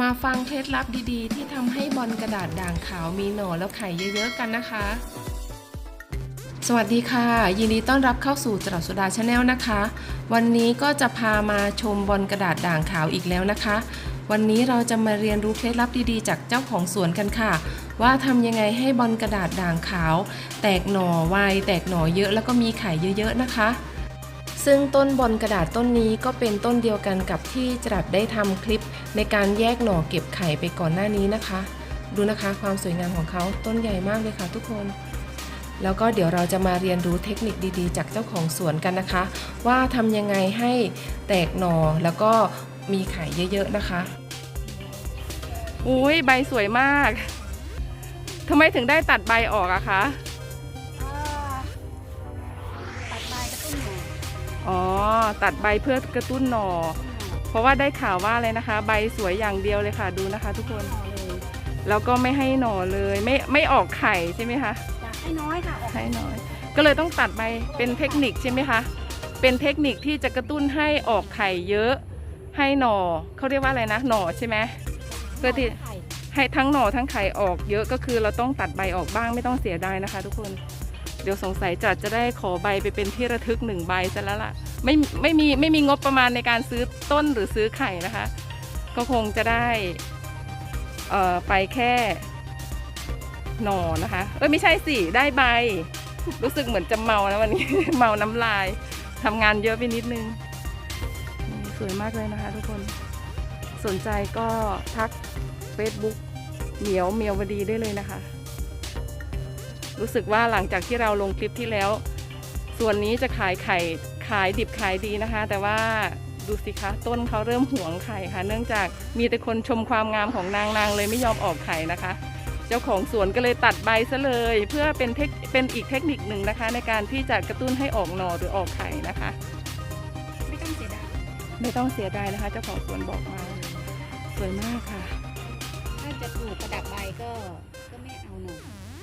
มาฟังเคล็ดลับดีๆ ที่ทำให้บอลกระดาษด่างขาวมีหน่อแล้วไข่เยอะๆกันนะคะ สวัสดีค่ะ ยินดีต้อนรับเข้าสู่จรัสสุดาชาแนลนะคะ วันนี้ก็จะพามาชมบอลกระดาษด่างขาวอีกแล้วนะคะ วันนี้เราจะมาเรียนรู้เคล็ดลับดีๆ จากเจ้าของสวนกันค่ะ ว่าทำยังไงให้บอลกระดาษด่างขาว แตกหน่อไวแตกหน่อเยอะแล้วก็มีไข่เยอะ ๆ นะคะ ซึ่งต้นบอลกระดาษต้นนี้ก็เป็นต้นเดียวกันกับที่จรัสได้ทำคลิปในการแยกหน่อเก็บไข่ไปก่อนหน้านี้นะคะ ดูนะคะความสวยงามของเขาต้นใหญ่มากเลยค่ะทุกคน แล้วก็เดี๋ยวเราจะมาเรียนรู้เทคนิคดีๆ จากเจ้าของสวนกันนะคะ ว่าทำยังไงให้แตกหน่อแล้วก็มีไข่เยอะๆนะคะอุ้ยใบสวยมากทำไมถึงได้ตัดใบออกอะคะ อ๋อ ตัดใบเพื่อกระตุ้นหน่อ เพราะว่าได้ข่าวว่าอะไรนะคะ ใบสวยอย่างเดียวเลยค่ะดูนะคะ ทุกคนหน่อเลยแล้วก็ไม่ให้หน่อเลย ไม่ไม่ออกไข่ใช่ไหมคะอยากให้น้อยค่ะออกให้น้อย ก็เลยต้องตัดใบเป็นเทคนิคใช่ไหมคะ เป็นเทคนิคที่จะกระตุ้นให้ออกไข่เยอะ ให้หน่อเขาเรียกว่าอะไรนะ หน่อใช่ไหมเพื่อที่ไข่ให้ทั้งหน่อทั้งไข่ออกเยอะก็คือเราต้องตัดใบออกบ้างไม่ต้องเสียดายนะคะ ทุกคนเดี๋ยวสงสัยจัดจะได้ขอใบไปเป็นที่ระทึกหนึ่งใบซะแล้วล่ะไม่ไม่มีไม่มีงบประมาณในการซื้อต้นหรือซื้อไข่นะคะ ก็คงจะได้เอ่อไปแค่หนอนะคะ เอ้ยไม่ใช่สิได้ใบ รู้สึกเหมือนจะเมานะวันนี้ เมาน้ำลายทำงานเยอะไปนิดนึงสวยมากเลยนะคะทุกคนสนใจก็ทัก Facebook เหมียวเมียววดีได้เลยนะคะ รู้สึกว่าหลังจากที่เราลงคลิปที่แล้ว ส่วนนี้จะขายไข่ขายดิบขายดีนะคะ แต่ว่าดูสิคะต้นเขาเริ่มหวงไข่ค่ะ เนื่องจากมีแต่คนชมความงามของนางนางเลยไม่ยอมออกไข่นะคะ เจ้าของสวนก็เลยตัดใบซะเลย เพื่อเป็นเทคเป็นอีกเทคนิคหนึ่งนะคะ ในการที่จะกระตุ้นให้ออกหน่อหรือออกไข่นะคะ ไม่ต้องเสียดายไม่ต้องเสียดายนะคะ เจ้าของสวนบอกมาสวยมากค่ะ ถ้าจะปลูกประดับใบก็ก็ไม่เอาหน่อ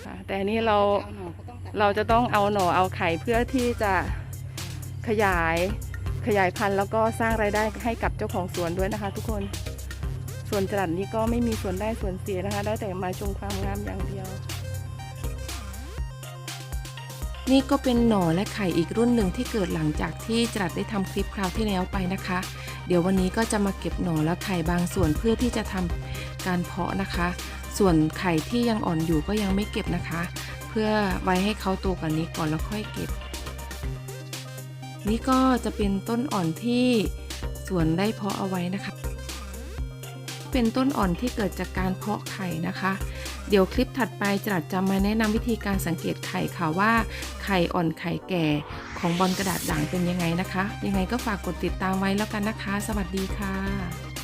ค่ะ แต่อันนี่เราเอาหน่อก็ต้องตัดเราจะต้องเอาหน่อเอาไข่เพื่อที่จะขยายขยายพันธุ์แล้วก็สร้างรายได้ให้กับเจ้าของสวนด้วยนะคะ ทุกคนส่วนจรัดนี้ก็ไม่มีส่วนได้ส่วนเสียนะคะ ได้แต่มาชมความงามอย่างเดียว นี่ก็เป็นหน่อและไข่อีกรุ่นหนึ่งที่เกิดหลังจากที่จรัดได้ทำคลิปคราวที่แล้วไปนะคะ เดี๋ยววันนี้ก็จะมาเก็บหน่อและไข่บางส่วนเพื่อที่จะทำการเพาะนะคะ ส่วนไข่ที่ยังอ่อนอยู่ก็ยังไม่เก็บนะคะ เพื่อไว้ให้เขาโตกว่านี้ก่อนแล้วค่อยเก็บ นี่ก็จะเป็นต้นอ่อนที่สวนได้เพาะเอาไว้นะคะ เป็นต้นอ่อนที่เกิดจากการเพาะไข่นะคะ เดี๋ยวคลิปถัดไปจรัดจะมาแนะนำวิธีการสังเกตไข่ค่ะว่าไข่อ่อนไข่แก่ของบอลกระดาษด่างเป็นยังไงนะคะ ยังไงก็ฝากกดติดตามไว้แล้วกันนะคะ สวัสดีค่ะ